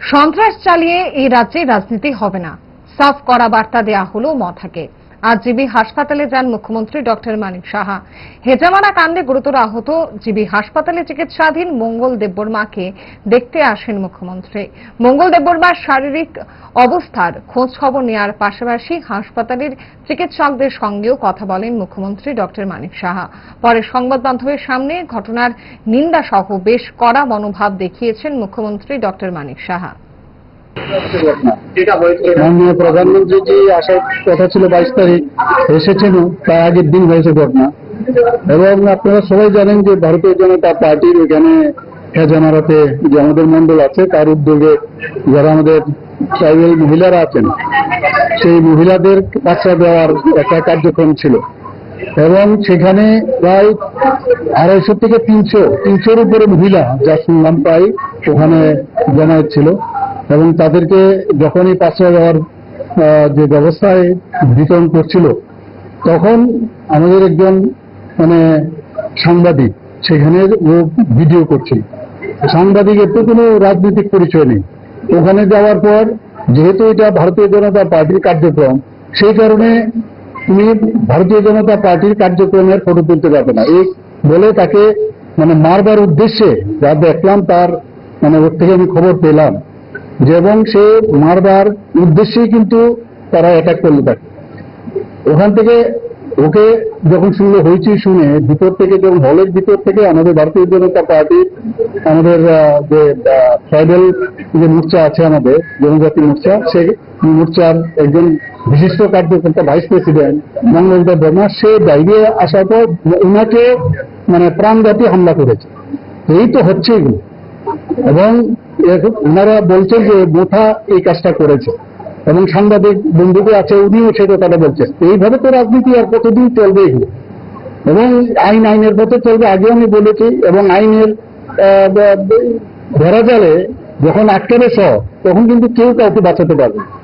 সন্ত্রাস চালিয়ে এই রাজ্যে রাজনীতি হবে না। সাফ করা বার্তা দেয়া হলো মথাকে। আজ জিবি হাসপাতালে যান মুখ্যমন্ত্রী ডক্টর মানিক সাহা। হেজামারা কাণ্ডে গুরুতর আহত জিবি হাসপাতালে চিকিৎসাধীন মঙ্গল দেববর্মাকে দেখতে আসেন মুখ্যমন্ত্রী। মঙ্গল দেববর্মার শারীরিক অবস্থার খোঁজ খবর নেওয়ার পাশাপাশি হাসপাতালের চিকিৎসকদের সঙ্গেও কথা বলেন মুখ্যমন্ত্রী ডক্টর মানিক সাহা। পরে সংবাদ মাধ্যমের সামনে ঘটনার নিন্দা সহ বেশ কড়া মনোভাব দেখিয়েছেন মুখ্যমন্ত্রী ডক্টর মানিক সাহা। মাননীয় প্রধানমন্ত্রীজি আসার কথা ছিল বাইশ তারিখ, এসেছেন তার আগের দিন হয়েছে ঘটনা। এবং আপনারা সবাই জানেন যে ভারতীয় জনতা পার্টির এখানে খেজামারাতে যে আমাদের মন্ডল আছে, তার উদ্যোগে যারা আমাদের ট্রাইবেল মহিলারা আছেন, সেই মহিলাদের বাচ্চা দেওয়ার একটা কার্যক্রম ছিল। এবং সেখানে প্রায় আড়াইশো থেকে তিনশো, তিনশোর উপরে মহিলা যা শুনলাম প্রায় ওখানে জমায়েত ছিল। এবং তাদেরকে যখনই পাঁচশো দেওয়ার যে ব্যবস্থায় বিতরণ করছিল, তখন আমাদের একজন মানে সাংবাদিক, সেখানে ও ভিডিও করছিল সাংবাদিকের তো কোনো রাজনৈতিক পরিচয় নেই। ওখানে যাওয়ার পর, যেহেতু এটা ভারতীয় জনতা পার্টির কার্যক্রম, সেই কারণে তুমি ভারতীয় জনতা পার্টির কার্যক্রমের ফটো তুলতে পারবে না। এই বলে তাকে মানে মারবার উদ্দেশ্যে যা দেখলাম, তার মানে ওর থেকে আমি খবর পেলাম। এবং সে মারবার উদ্দেশ্যেই কিন্তু তারা অ্যাটাক করল তাকে। ওখান থেকে ওকে যখন শুনলো হয়েছি শুনে ভিতর থেকে যখন হলের ভিতর থেকে আমাদের ভারতীয় জনতা পার্টির আমাদের যে ট্রাইবেল যে মোর্চা আছে আমাদের, জনজাতি মোর্চা, সেই মোর্চার একজন বিশিষ্ট কার্যকর্তা ভাইস প্রেসিডেন্ট মঙ্গলদেব বর্মা, সে বাইরে আসার পর ওনাকে মানে প্রাণঘাতী হামলা করেছে। এই তো হচ্ছে এবং ওনারা বলছেন যে মোথা এই কাজটা করেছে। এবং সাংবাদিক বন্ধুকে আছে, উনিও সে কথাটা বলছেন। এইভাবে তো রাজনীতি আর কতদিন চলবে এগুলো? এবং আইন, আইনের পথে চলবে আগে আমি বলেছি, এবং আইনের ধরা যাবে যখন আটকাবে সব, তখন কিন্তু কেউ কাউকে বাঁচাতে পারবে না।